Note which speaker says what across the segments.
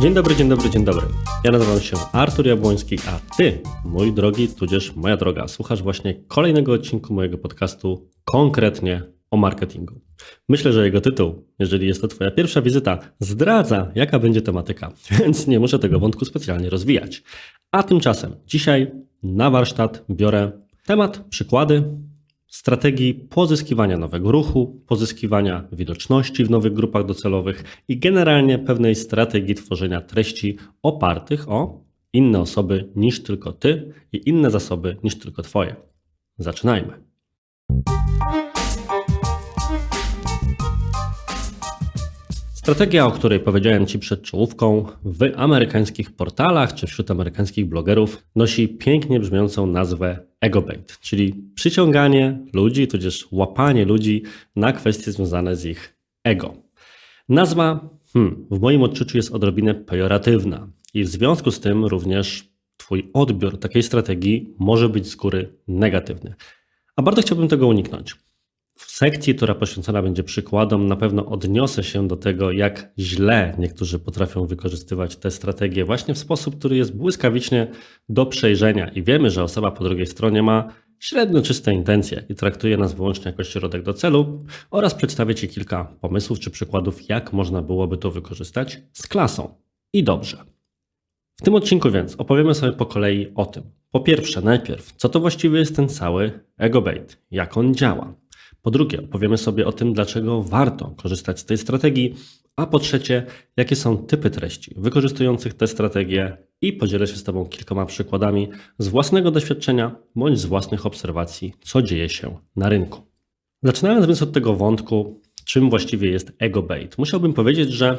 Speaker 1: Dzień dobry, dzień dobry, dzień dobry. Ja nazywam się Artur Jabłoński, a ty, mój drogi, tudzież moja droga, słuchasz właśnie kolejnego odcinku mojego podcastu konkretnie o marketingu. Myślę, że jego tytuł, jeżeli jest to twoja pierwsza wizyta, zdradza, jaka będzie tematyka, więc nie muszę tego wątku specjalnie rozwijać. A tymczasem dzisiaj na warsztat biorę temat, przykłady, strategii pozyskiwania nowego ruchu, pozyskiwania widoczności w nowych grupach docelowych i generalnie pewnej strategii tworzenia treści opartych o inne osoby niż tylko ty i inne zasoby niż tylko twoje. Zaczynajmy. Strategia, o której powiedziałem Ci przed czołówką, w amerykańskich portalach czy wśród amerykańskich blogerów nosi pięknie brzmiącą nazwę egobait, czyli przyciąganie ludzi, tudzież łapanie ludzi na kwestie związane z ich ego. Nazwa hmm, w moim odczuciu jest odrobinę pejoratywna i w związku z tym również Twój odbiór takiej strategii może być z góry negatywny. A bardzo chciałbym tego uniknąć. W sekcji, która poświęcona będzie przykładom, na pewno odniosę się do tego, jak źle niektórzy potrafią wykorzystywać te strategie właśnie w sposób, który jest błyskawicznie do przejrzenia. I wiemy, że osoba po drugiej stronie ma średnio czyste intencje i traktuje nas wyłącznie jako środek do celu oraz przedstawię Ci kilka pomysłów czy przykładów, jak można byłoby to wykorzystać z klasą. I dobrze. W tym odcinku więc opowiemy sobie po kolei o tym. Po pierwsze, najpierw, co to właściwie jest ten cały ego bait, jak on działa. Po drugie, opowiemy sobie o tym, dlaczego warto korzystać z tej strategii, a po trzecie, jakie są typy treści wykorzystujących tę strategię i podzielę się z Tobą kilkoma przykładami z własnego doświadczenia bądź z własnych obserwacji, co dzieje się na rynku. Zaczynając więc od tego wątku, czym właściwie jest ego bait, musiałbym powiedzieć, że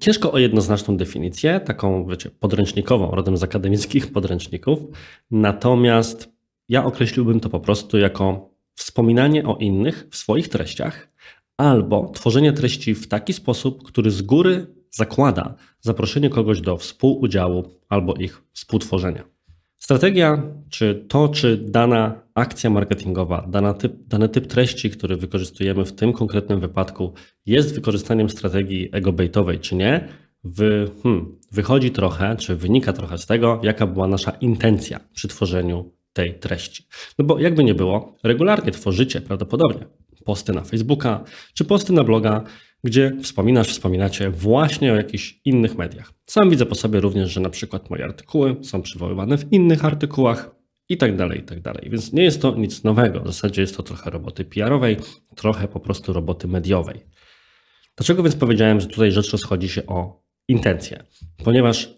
Speaker 1: ciężko o jednoznaczną definicję, taką wiecie, podręcznikową, rodem z akademickich podręczników, natomiast ja określiłbym to po prostu jako wspominanie o innych w swoich treściach albo tworzenie treści w taki sposób, który z góry zakłada zaproszenie kogoś do współudziału albo ich współtworzenia. Strategia, czy to, czy dana akcja marketingowa, dana typ, dany typ treści, który wykorzystujemy w tym konkretnym wypadku, jest wykorzystaniem strategii ego-baitowej, czy nie, wy, hmm, wychodzi trochę, czy wynika trochę z tego, jaka była nasza intencja przy tworzeniu tej treści. No bo jakby nie było, regularnie tworzycie prawdopodobnie posty na Facebooka czy posty na bloga, gdzie wspominasz, wspominacie właśnie o jakichś innych mediach. Sam widzę po sobie również, że na przykład moje artykuły są przywoływane w innych artykułach i tak dalej, i tak dalej. Więc nie jest to nic nowego. W zasadzie jest to trochę roboty PR-owej, trochę po prostu roboty mediowej. Dlaczego więc powiedziałem, że tutaj rzecz rozchodzi się o intencje? Ponieważ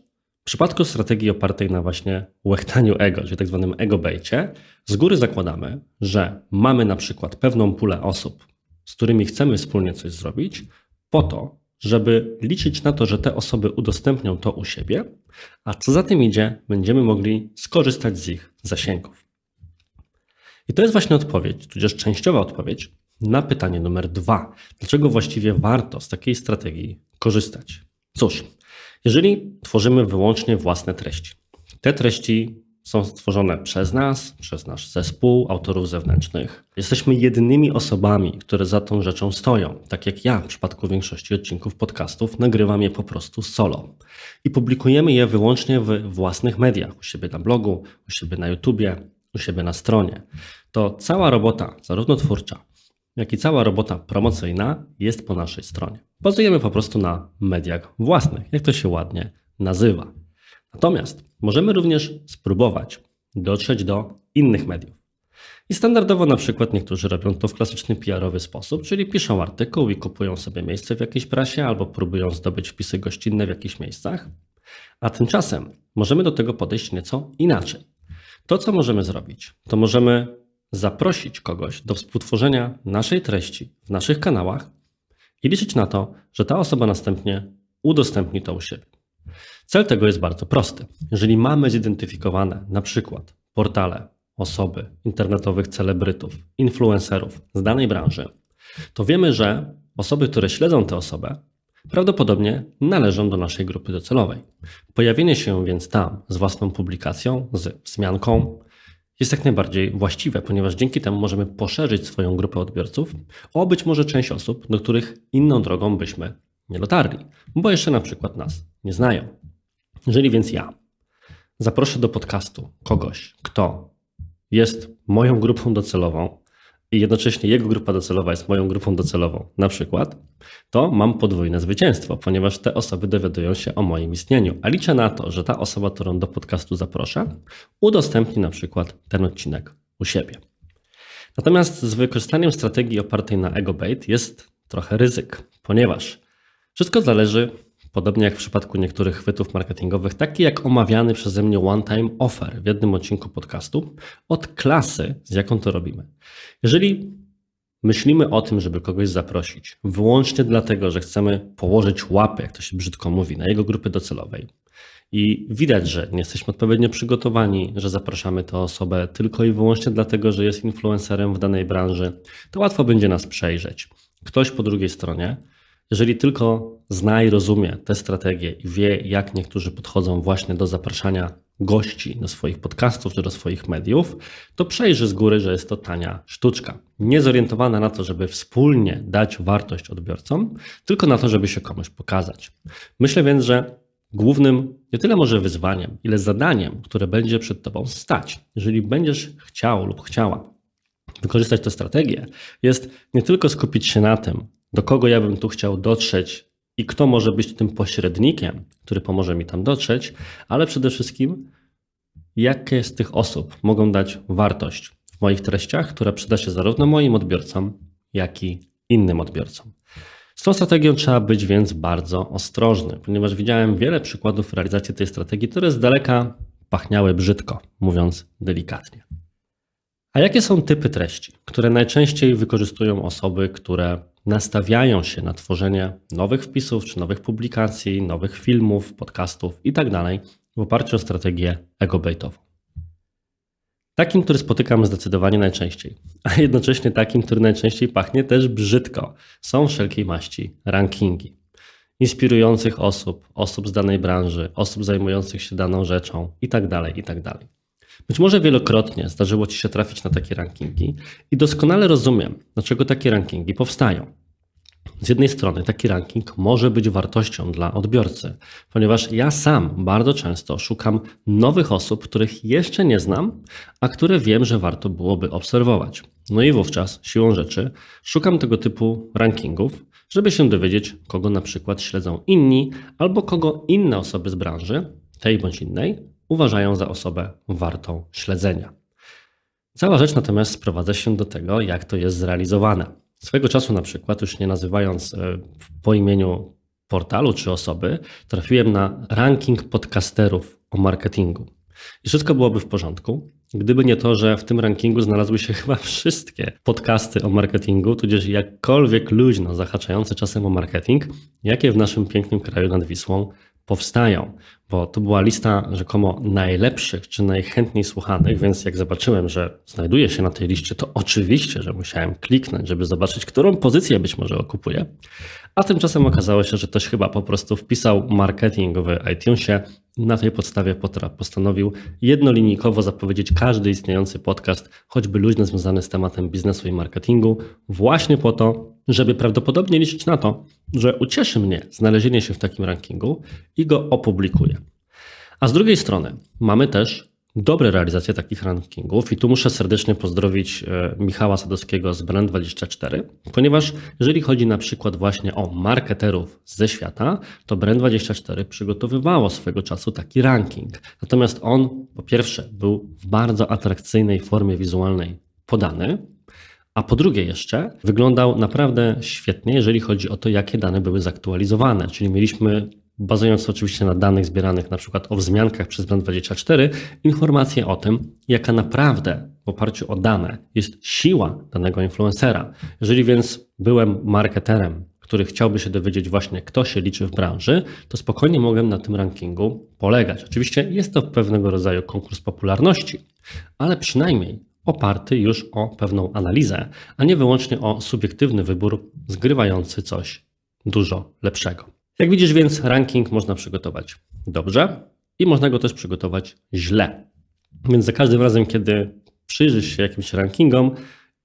Speaker 1: w przypadku strategii opartej na właśnie łechtaniu ego, czyli tak zwanym ego baicie, z góry zakładamy, że mamy na przykład pewną pulę osób, z którymi chcemy wspólnie coś zrobić, po to, żeby liczyć na to, że te osoby udostępnią to u siebie, a co za tym idzie, będziemy mogli skorzystać z ich zasięgów. I to jest właśnie odpowiedź, tudzież częściowa odpowiedź na pytanie numer dwa. Dlaczego właściwie warto z takiej strategii korzystać? Cóż, jeżeli tworzymy wyłącznie własne treści, te treści są stworzone przez nas, przez nasz zespół autorów zewnętrznych. Jesteśmy jedynymi osobami, które za tą rzeczą stoją. Tak jak ja w przypadku większości odcinków podcastów nagrywam je po prostu solo. I publikujemy je wyłącznie w własnych mediach, u siebie na blogu, u siebie na YouTubie, u siebie na stronie. To cała robota, zarówno twórcza, jak i cała robota promocyjna jest po naszej stronie. Bazujemy po prostu na mediach własnych, jak to się ładnie nazywa. Natomiast możemy również spróbować dotrzeć do innych mediów. I standardowo na przykład niektórzy robią to w klasyczny PR-owy sposób, czyli piszą artykuł i kupują sobie miejsce w jakiejś prasie albo próbują zdobyć wpisy gościnne w jakichś miejscach. A tymczasem możemy do tego podejść nieco inaczej. To, co możemy zrobić, to możemy zaprosić kogoś do współtworzenia naszej treści w naszych kanałach i liczyć na to, że ta osoba następnie udostępni to u siebie. Cel tego jest bardzo prosty. Jeżeli mamy zidentyfikowane na przykład portale, osoby, internetowych celebrytów, influencerów z danej branży, to wiemy, że osoby, które śledzą tę osobę, prawdopodobnie należą do naszej grupy docelowej. Pojawienie się więc tam z własną publikacją, z wzmianką, jest jak najbardziej właściwe, ponieważ dzięki temu możemy poszerzyć swoją grupę odbiorców o być może część osób, do których inną drogą byśmy nie dotarli, bo jeszcze na przykład nas nie znają. Jeżeli więc ja zaproszę do podcastu kogoś, kto jest moją grupą docelową i jednocześnie jego grupa docelowa jest moją grupą docelową, na przykład, to mam podwójne zwycięstwo, ponieważ te osoby dowiadują się o moim istnieniu. A liczę na to, że ta osoba, którą do podcastu zaproszę, udostępni na przykład ten odcinek u siebie. Natomiast z wykorzystaniem strategii opartej na EgoBait jest trochę ryzyk, ponieważ wszystko zależy Podobnie jak w przypadku niektórych chwytów marketingowych, taki jak omawiany przeze mnie one-time offer w jednym odcinku podcastu, od klasy, z jaką to robimy. Jeżeli myślimy o tym, żeby kogoś zaprosić, wyłącznie dlatego, że chcemy położyć łapę, jak to się brzydko mówi, na jego grupy docelowej, i widać, że nie jesteśmy odpowiednio przygotowani, że zapraszamy tę osobę tylko i wyłącznie dlatego, że jest influencerem w danej branży, to łatwo będzie nas przejrzeć. Ktoś po drugiej stronie jeżeli tylko zna i rozumie tę strategię i wie, jak niektórzy podchodzą właśnie do zapraszania gości do swoich podcastów czy do swoich mediów, to przejrzy z góry, że jest to tania sztuczka. Nie zorientowana na to, żeby wspólnie dać wartość odbiorcom, tylko na to, żeby się komuś pokazać. Myślę więc, że głównym nie tyle może wyzwaniem, ile zadaniem, które będzie przed Tobą stać, jeżeli będziesz chciał lub chciała wykorzystać tę strategię, jest nie tylko skupić się na tym, do kogo ja bym tu chciał dotrzeć i kto może być tym pośrednikiem, który pomoże mi tam dotrzeć, ale przede wszystkim, jakie z tych osób mogą dać wartość w moich treściach, która przyda się zarówno moim odbiorcom, jak i innym odbiorcom. Z tą strategią trzeba być więc bardzo ostrożny, ponieważ widziałem wiele przykładów realizacji tej strategii, które z daleka pachniały brzydko, mówiąc delikatnie. A jakie są typy treści, które najczęściej wykorzystują osoby, które nastawiają się na tworzenie nowych wpisów, czy nowych publikacji, nowych filmów, podcastów itd. Tak w oparciu o strategię egobaitową? Takim, który spotykam zdecydowanie najczęściej, a jednocześnie takim, który najczęściej pachnie też brzydko, są wszelkiej maści rankingi. Inspirujących osób, osób z danej branży, osób zajmujących się daną rzeczą itd. Tak itd. Być może wielokrotnie zdarzyło Ci się trafić na takie rankingi i doskonale rozumiem, dlaczego takie rankingi powstają. Z jednej strony taki ranking może być wartością dla odbiorcy, ponieważ ja sam bardzo często szukam nowych osób, których jeszcze nie znam, a które wiem, że warto byłoby obserwować. No i wówczas, siłą rzeczy, szukam tego typu rankingów, żeby się dowiedzieć, kogo na przykład śledzą inni, albo kogo inne osoby z branży, tej bądź innej, uważają za osobę wartą śledzenia. Cała rzecz natomiast sprowadza się do tego, jak to jest zrealizowane. Swego czasu na przykład, już nie nazywając e, po imieniu portalu czy osoby, trafiłem na ranking podcasterów o marketingu. I wszystko byłoby w porządku, gdyby nie to, że w tym rankingu znalazły się chyba wszystkie podcasty o marketingu, tudzież jakkolwiek luźno zahaczające czasem o marketing, jakie w naszym pięknym kraju nad Wisłą powstają, bo to była lista rzekomo najlepszych czy najchętniej słuchanych, więc jak zobaczyłem, że znajduje się na tej liście, to oczywiście, że musiałem kliknąć, żeby zobaczyć, którą pozycję być może okupuje. A tymczasem okazało się, że ktoś chyba po prostu wpisał marketing w iTunesie. Na tej podstawie postanowił jednolinijkowo zapowiedzieć każdy istniejący podcast, choćby luźno związany z tematem biznesu i marketingu, właśnie po to, żeby prawdopodobnie liczyć na to, że ucieszy mnie znalezienie się w takim rankingu i go opublikuję. A z drugiej strony mamy też dobre realizacje takich rankingów i tu muszę serdecznie pozdrowić e, Michała Sadowskiego z Brand24, ponieważ jeżeli chodzi na przykład właśnie o marketerów ze świata, to Brand24 przygotowywało swego czasu taki ranking. Natomiast on po pierwsze był w bardzo atrakcyjnej formie wizualnej podany, a po drugie jeszcze wyglądał naprawdę świetnie, jeżeli chodzi o to, jakie dane były zaktualizowane, czyli mieliśmy bazując oczywiście na danych zbieranych na przykład o wzmiankach przez Brand24, informacje o tym, jaka naprawdę w oparciu o dane jest siła danego influencera. Jeżeli więc byłem marketerem, który chciałby się dowiedzieć właśnie, kto się liczy w branży, to spokojnie mogłem na tym rankingu polegać. Oczywiście jest to pewnego rodzaju konkurs popularności, ale przynajmniej oparty już o pewną analizę, a nie wyłącznie o subiektywny wybór zgrywający coś dużo lepszego. Jak widzisz więc, ranking można przygotować dobrze i można go też przygotować źle. Więc za każdym razem, kiedy przyjrzysz się jakimś rankingom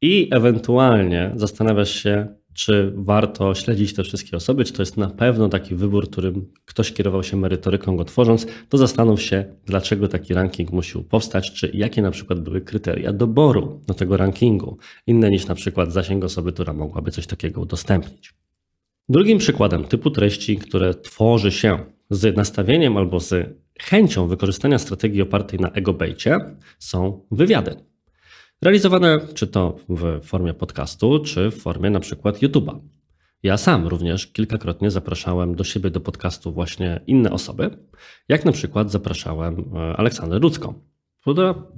Speaker 1: i ewentualnie zastanawiasz się, czy warto śledzić te wszystkie osoby, czy to jest na pewno taki wybór, którym ktoś kierował się merytoryką go tworząc, to zastanów się, dlaczego taki ranking musiał powstać, czy jakie na przykład były kryteria doboru do tego rankingu, inne niż na przykład zasięg osoby, która mogłaby coś takiego udostępnić. Drugim przykładem typu treści, które tworzy się z nastawieniem albo z chęcią wykorzystania strategii opartej na egobejcie są wywiady. Realizowane czy to w formie podcastu, czy w formie na przykład YouTube'a. Ja sam również kilkakrotnie zapraszałem do siebie do podcastu właśnie inne osoby, jak na przykład zapraszałem e, Aleksandrę Ludzką,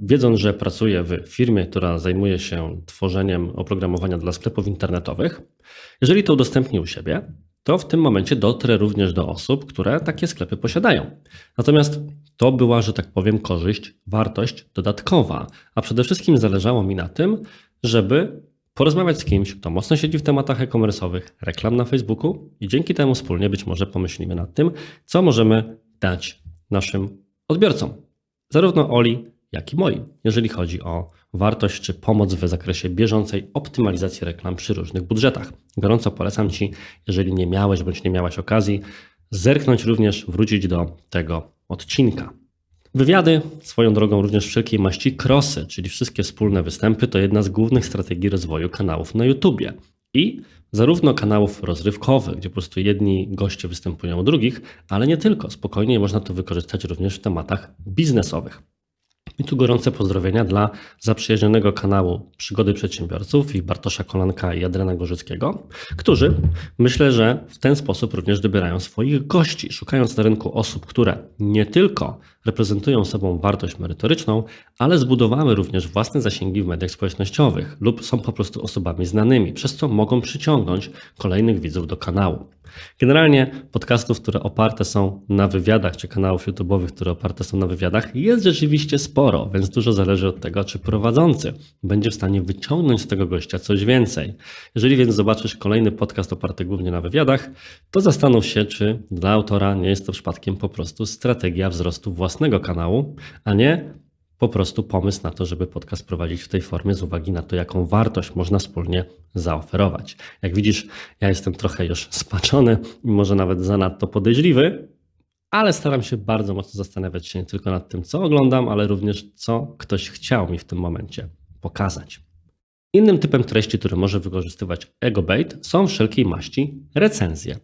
Speaker 1: wiedząc, że pracuje w firmie, która zajmuje się tworzeniem oprogramowania dla sklepów internetowych, jeżeli to udostępni u siebie, to w tym momencie dotrę również do osób, które takie sklepy posiadają. Natomiast to była, że tak powiem, korzyść, wartość dodatkowa, a przede wszystkim zależało mi na tym, żeby porozmawiać z kimś, kto mocno siedzi w tematach e-commerce'owych, reklam na Facebooku i dzięki temu wspólnie być może pomyślimy nad tym, co możemy dać naszym odbiorcom. Zarówno Oli, jak i moi, jeżeli chodzi o wartość czy pomoc w zakresie bieżącej optymalizacji reklam przy różnych budżetach. Gorąco polecam Ci, jeżeli nie miałeś bądź nie miałaś okazji, zerknąć również, wrócić do tego odcinka. Wywiady, swoją drogą również wszelkiej maści krosy, czyli wszystkie wspólne występy, to jedna z głównych strategii rozwoju kanałów na YouTubie. I zarówno kanałów rozrywkowych, gdzie po prostu jedni goście występują u drugich, ale nie tylko. Spokojnie można to wykorzystać również w tematach biznesowych. I tu gorące pozdrowienia dla zaprzyjaźnionego kanału Przygody Przedsiębiorców i Bartosza Kolanka i Adriana Gorzyckiego, którzy myślę, że w ten sposób również dobierają swoich gości, szukając na rynku osób, które nie tylko reprezentują sobą wartość merytoryczną, ale zbudowały również własne zasięgi w mediach społecznościowych lub są po prostu osobami znanymi, przez co mogą przyciągnąć kolejnych widzów do kanału. Generalnie podcastów, które oparte są na wywiadach, czy kanałów YouTube'owych, które oparte są na wywiadach, jest rzeczywiście sporo, więc dużo zależy od tego, czy prowadzący będzie w stanie wyciągnąć z tego gościa coś więcej. Jeżeli więc zobaczysz kolejny podcast oparty głównie na wywiadach, to zastanów się, czy dla autora nie jest to przypadkiem po prostu strategia wzrostu własnego kanału, a nie po prostu pomysł na to, żeby podcast prowadzić w tej formie z uwagi na to, jaką wartość można wspólnie zaoferować. Jak widzisz, ja jestem trochę już spaczony i może nawet zanadto podejrzliwy, ale staram się bardzo mocno zastanawiać się nie tylko nad tym, co oglądam, ale również co ktoś chciał mi w tym momencie pokazać. Innym typem treści, który może wykorzystywać EgoBait są wszelkiej maści recenzje.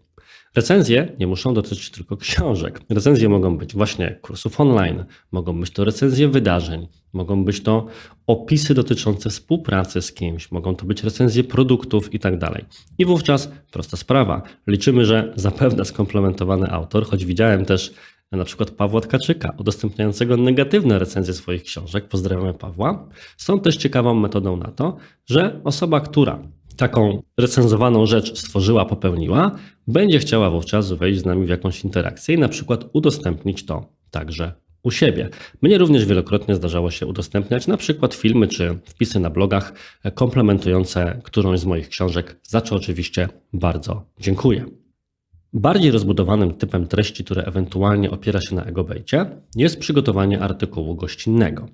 Speaker 1: Recenzje nie muszą dotyczyć tylko książek. Recenzje mogą być właśnie kursów online, mogą być to recenzje wydarzeń, mogą być to opisy dotyczące współpracy z kimś, mogą to być recenzje produktów i tak dalej. I wówczas prosta sprawa. Liczymy, że zapewne skomplementowany autor, choć widziałem też na przykład Pawła Tkaczyka, udostępniającego negatywne recenzje swoich książek, pozdrawiamy Pawła, są też ciekawą metodą na to, że osoba, która taką recenzowaną rzecz stworzyła, popełniła, będzie chciała wówczas wejść z nami w jakąś interakcję i na przykład udostępnić to także u siebie. Mnie również wielokrotnie zdarzało się udostępniać na przykład filmy czy wpisy na blogach komplementujące którąś z moich książek, za co oczywiście bardzo dziękuję. Bardziej rozbudowanym typem treści, które ewentualnie opiera się na egobejcie, jest przygotowanie artykułu gościnnego.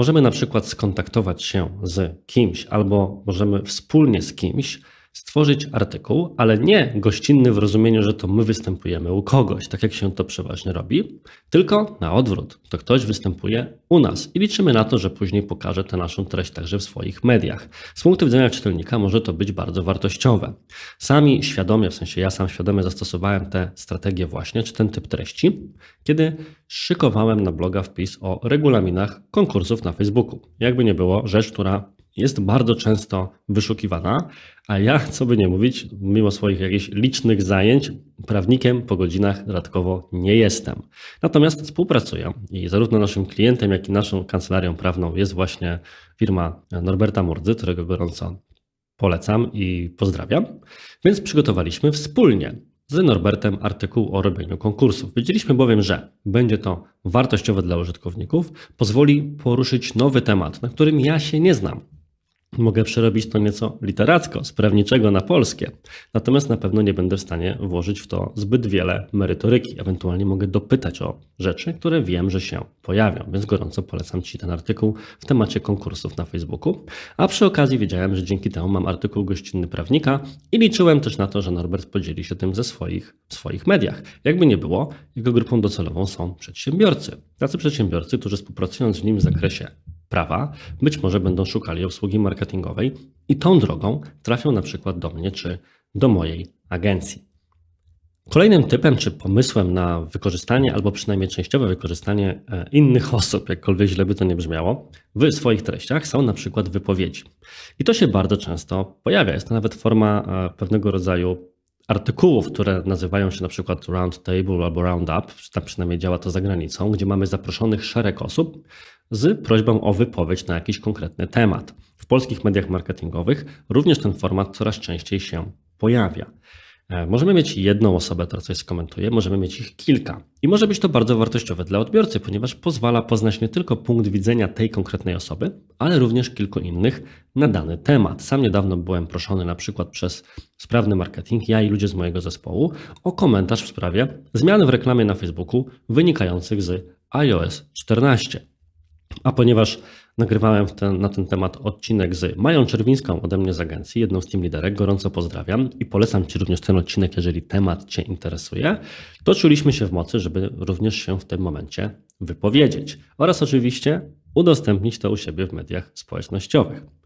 Speaker 1: Możemy na przykład skontaktować się z kimś albo możemy wspólnie z kimś stworzyć artykuł, ale nie gościnny w rozumieniu, że to my występujemy u kogoś, tak jak się to przeważnie robi, tylko na odwrót. To ktoś występuje u nas i liczymy na to, że później pokaże tę naszą treść także w swoich mediach. Z punktu widzenia czytelnika może to być bardzo wartościowe. Sami świadomie, w sensie ja sam świadomie zastosowałem tę strategię właśnie, czy ten typ treści, kiedy szykowałem na bloga wpis o regulaminach konkursów na Facebooku. Jakby nie było, rzecz, która jest bardzo często wyszukiwana, a ja, co by nie mówić, mimo swoich jakichś licznych zajęć, prawnikiem po godzinach dodatkowo nie jestem. Natomiast współpracuję i zarówno naszym klientem, jak i naszą kancelarią prawną jest właśnie firma Norberta Murdzy, którego gorąco polecam i pozdrawiam. Więc przygotowaliśmy wspólnie z Norbertem artykuł o robieniu konkursów. Wiedzieliśmy bowiem, że będzie to wartościowe dla użytkowników, pozwoli poruszyć nowy temat, na którym ja się nie znam Mogę przerobić to nieco literacko, z prawniczego na polskie, natomiast na pewno nie będę w stanie włożyć w to zbyt wiele merytoryki. Ewentualnie mogę dopytać o rzeczy, które wiem, że się pojawią, więc gorąco polecam Ci ten artykuł w temacie konkursów na Facebooku. A przy okazji wiedziałem, że dzięki temu mam artykuł gościnny prawnika i liczyłem też na to, że Norbert podzieli się tym ze swoich, w swoich mediach. Jakby nie było, jego grupą docelową są przedsiębiorcy. Tacy przedsiębiorcy, którzy współpracując z nim w zakresie prawa, być może będą szukali obsługi marketingowej i tą drogą trafią na przykład do mnie czy do mojej agencji. Kolejnym typem czy pomysłem na wykorzystanie, albo przynajmniej częściowe wykorzystanie e, innych osób, jakkolwiek źle by to nie brzmiało, w swoich treściach są na przykład wypowiedzi. I to się bardzo często pojawia. Jest to nawet forma e, pewnego rodzaju artykułów, które nazywają się na przykład Round Table albo Roundup, tam przynajmniej działa to za granicą, gdzie mamy zaproszonych szereg osób z prośbą o wypowiedź na jakiś konkretny temat. W polskich mediach marketingowych również ten format coraz częściej się pojawia. E, możemy mieć jedną osobę, która coś skomentuje, możemy mieć ich kilka. I może być to bardzo wartościowe dla odbiorcy, ponieważ pozwala poznać nie tylko punkt widzenia tej konkretnej osoby, ale również kilku innych na dany temat. Sam niedawno byłem proszony na przykład przez sprawny marketing, ja i ludzie z mojego zespołu, o komentarz w sprawie zmian w reklamie na Facebooku wynikających z iOS 14. A ponieważ nagrywałem ten, na ten temat odcinek z Mają Czerwińską ode mnie z agencji, jedną z team liderek, gorąco pozdrawiam i polecam Ci również ten odcinek, jeżeli temat Cię interesuje, to czuliśmy się w mocy, żeby również się w tym momencie wypowiedzieć oraz oczywiście udostępnić to u siebie w mediach społecznościowych.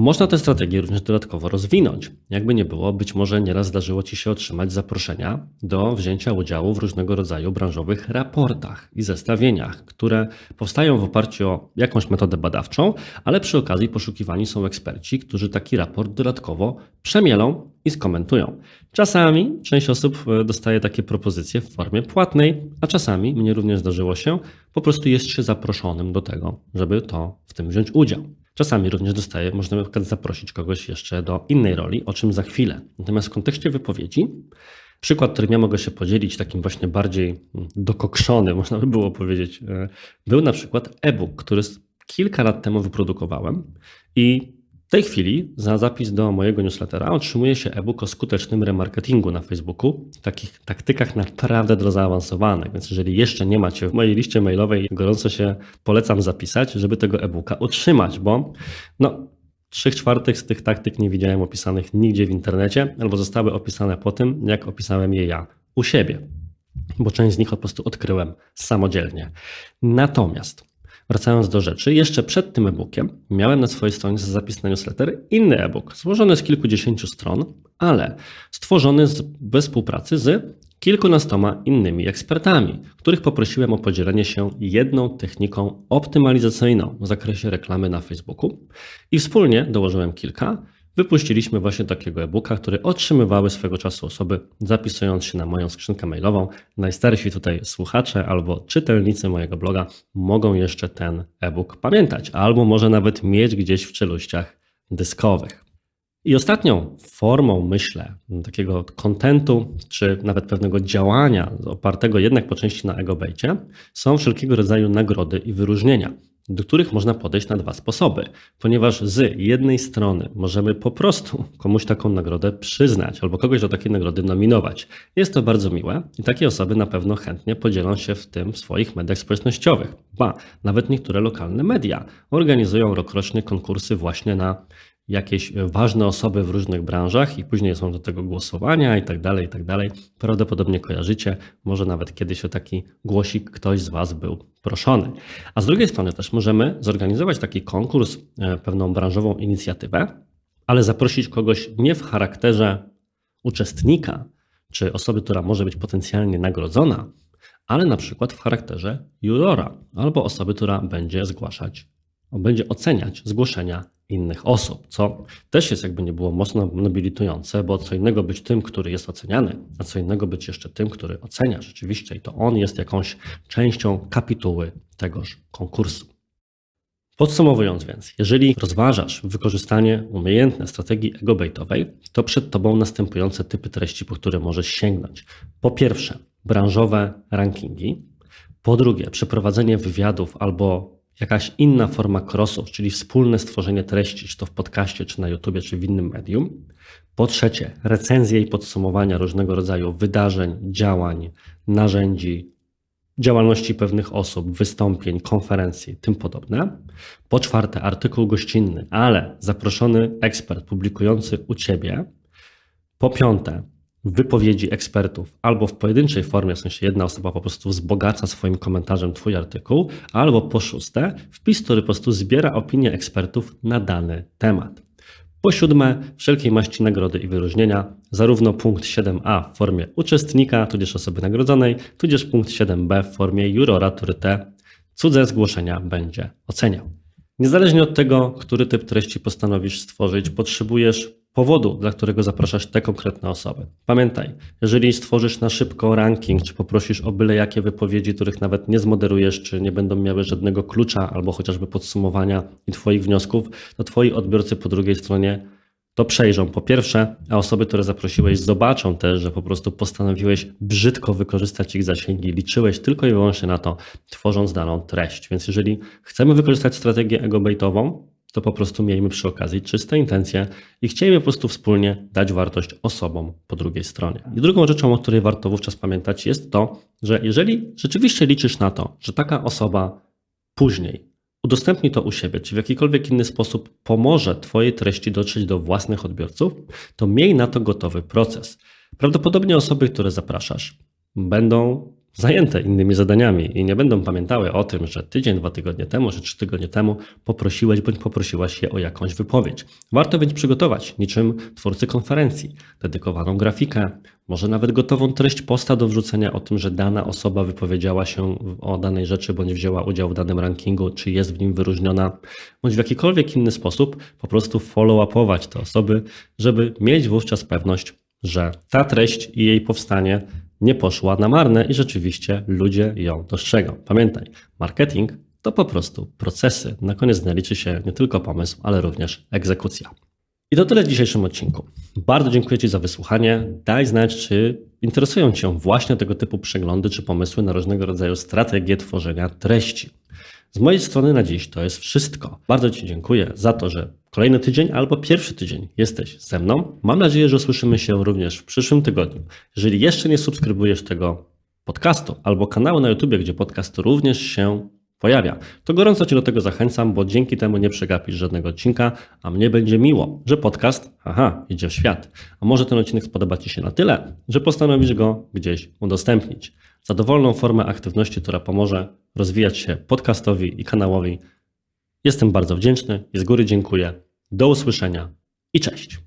Speaker 1: Można tę strategię również dodatkowo rozwinąć. Jakby nie było, być może nieraz zdarzyło Ci się otrzymać zaproszenia do wzięcia udziału w różnego rodzaju branżowych raportach i zestawieniach, które powstają w oparciu o jakąś metodę badawczą, ale przy okazji poszukiwani są eksperci, którzy taki raport dodatkowo przemielą i skomentują. Czasami część osób e, dostaje takie propozycje w formie płatnej, a czasami, mnie również zdarzyło się, po prostu jest się zaproszonym do tego, żeby to w tym wziąć udział. Czasami również dostaje, można na przykład zaprosić kogoś jeszcze do innej roli, o czym za chwilę. Natomiast w kontekście wypowiedzi, przykład, którym ja mogę się podzielić, takim właśnie bardziej dokokszony, można by było powiedzieć, e, był na przykład e-book, który kilka lat temu wyprodukowałem i w tej chwili za zapis do mojego newslettera otrzymuje się e-book o skutecznym remarketingu na Facebooku, takich taktykach naprawdę do zaawansowanych. Więc jeżeli jeszcze nie macie w mojej liście mailowej, gorąco się polecam zapisać, żeby tego e-booka otrzymać, bo no, Trzech czwartych z tych taktyk nie widziałem opisanych nigdzie w internecie, albo zostały opisane po tym, jak opisałem je ja u siebie, bo część z nich po prostu odkryłem samodzielnie. Natomiast Wracając do rzeczy, jeszcze przed tym e-bookiem miałem na swojej stronie zapis na newsletter inny e-book, złożony z kilkudziesięciu stron, ale stworzony z, we współpracy z kilkunastoma innymi ekspertami, których poprosiłem o podzielenie się jedną techniką optymalizacyjną w zakresie reklamy na Facebooku i wspólnie dołożyłem kilka wypuściliśmy właśnie takiego e-booka, który otrzymywały swego czasu osoby zapisując się na moją skrzynkę mailową. Najstarsi tutaj słuchacze albo czytelnicy mojego bloga mogą jeszcze ten e-book pamiętać, albo może nawet mieć gdzieś w czeluściach dyskowych. I ostatnią formą, myślę, takiego kontentu, czy nawet pewnego działania opartego jednak po części na egobejcie, są wszelkiego rodzaju nagrody i wyróżnienia do których można podejść na dwa sposoby, ponieważ z jednej strony możemy po prostu komuś taką nagrodę przyznać albo kogoś do takiej nagrody nominować. Jest to bardzo miłe i takie osoby na pewno chętnie podzielą się w tym w swoich mediach społecznościowych. Ba, nawet niektóre lokalne media organizują rokrocznie konkursy właśnie na jakieś ważne osoby w różnych branżach i później są do tego głosowania i tak dalej, i tak dalej. Prawdopodobnie kojarzycie, może nawet kiedyś o taki głosik ktoś z Was był proszony. A z drugiej strony też możemy zorganizować taki konkurs, e, pewną branżową inicjatywę, ale zaprosić kogoś nie w charakterze uczestnika, czy osoby, która może być potencjalnie nagrodzona, ale na przykład w charakterze jurora albo osoby, która będzie zgłaszać, będzie oceniać zgłoszenia innych osób, co też jest jakby nie było mocno nobilitujące, bo co innego być tym, który jest oceniany, a co innego być jeszcze tym, który ocenia rzeczywiście i to on jest jakąś częścią kapituły tegoż konkursu. Podsumowując więc, jeżeli rozważasz wykorzystanie umiejętne strategii ego-baitowej, to przed Tobą następujące typy treści, po które możesz sięgnąć. Po pierwsze, branżowe rankingi. Po drugie, przeprowadzenie wywiadów albo jakaś inna forma crossu, czyli wspólne stworzenie treści, czy to w podcaście, czy na YouTubie, czy w innym medium. Po trzecie, recenzje i podsumowania różnego rodzaju wydarzeń, działań, narzędzi, działalności pewnych osób, wystąpień, konferencji, tym podobne. Po czwarte, artykuł gościnny, ale zaproszony ekspert publikujący u ciebie. Po piąte, wypowiedzi ekspertów albo w pojedynczej formie, w sensie jedna osoba po prostu wzbogaca swoim komentarzem Twój artykuł, albo po szóste, wpis, który po prostu zbiera opinie ekspertów na dany temat. Po siódme, wszelkiej maści nagrody i wyróżnienia, zarówno punkt 7a w formie uczestnika, tudzież osoby nagrodzonej, tudzież punkt 7b w formie jurora, który te cudze zgłoszenia będzie oceniał. Niezależnie od tego, który typ treści postanowisz stworzyć, potrzebujesz powodu, dla którego zapraszasz te konkretne osoby. Pamiętaj, jeżeli stworzysz na szybko ranking, czy poprosisz o byle jakie wypowiedzi, których nawet nie zmoderujesz, czy nie będą miały żadnego klucza albo chociażby podsumowania i Twoich wniosków, to Twoi odbiorcy po drugiej stronie to przejrzą po pierwsze, a osoby, które zaprosiłeś, zobaczą też, że po prostu postanowiłeś brzydko wykorzystać ich zasięgi, liczyłeś tylko i wyłącznie na to, tworząc daną treść. Więc jeżeli chcemy wykorzystać strategię ego-baitową, to po prostu miejmy przy okazji czyste intencje i chcieliby po prostu wspólnie dać wartość osobom po drugiej stronie. I drugą rzeczą, o której warto wówczas pamiętać, jest to, że jeżeli rzeczywiście liczysz na to, że taka osoba później udostępni to u siebie, czy w jakikolwiek inny sposób pomoże Twojej treści dotrzeć do własnych odbiorców, to miej na to gotowy proces. Prawdopodobnie osoby, które zapraszasz, będą zajęte innymi zadaniami i nie będą pamiętały o tym, że tydzień, dwa tygodnie temu, czy trzy tygodnie temu poprosiłeś bądź poprosiłaś je o jakąś wypowiedź. Warto więc przygotować, niczym twórcy konferencji, dedykowaną grafikę, może nawet gotową treść posta do wrzucenia o tym, że dana osoba wypowiedziała się o danej rzeczy, bądź wzięła udział w danym rankingu, czy jest w nim wyróżniona, bądź w jakikolwiek inny sposób po prostu follow-upować te osoby, żeby mieć wówczas pewność, że ta treść i jej powstanie nie poszła na marne i rzeczywiście ludzie ją dostrzegą. Pamiętaj, marketing to po prostu procesy. Na koniec dnia liczy się nie tylko pomysł, ale również egzekucja. I to tyle w dzisiejszym odcinku. Bardzo dziękuję Ci za wysłuchanie. Daj znać, czy interesują Cię właśnie tego typu przeglądy czy pomysły na różnego rodzaju strategie tworzenia treści. Z mojej strony na dziś to jest wszystko. Bardzo Ci dziękuję za to, że kolejny tydzień albo pierwszy tydzień jesteś ze mną. Mam nadzieję, że usłyszymy się również w przyszłym tygodniu. Jeżeli jeszcze nie subskrybujesz tego podcastu albo kanału na YouTube, gdzie podcast również się pojawia, to gorąco Cię do tego zachęcam, bo dzięki temu nie przegapisz żadnego odcinka, a mnie będzie miło, że podcast, aha, idzie w świat. A może ten odcinek spodoba Ci się na tyle, że postanowisz go gdzieś udostępnić. Za dowolną formę aktywności, która pomoże rozwijać się podcastowi i kanałowi, jestem bardzo wdzięczny i z góry dziękuję. Do usłyszenia i cześć.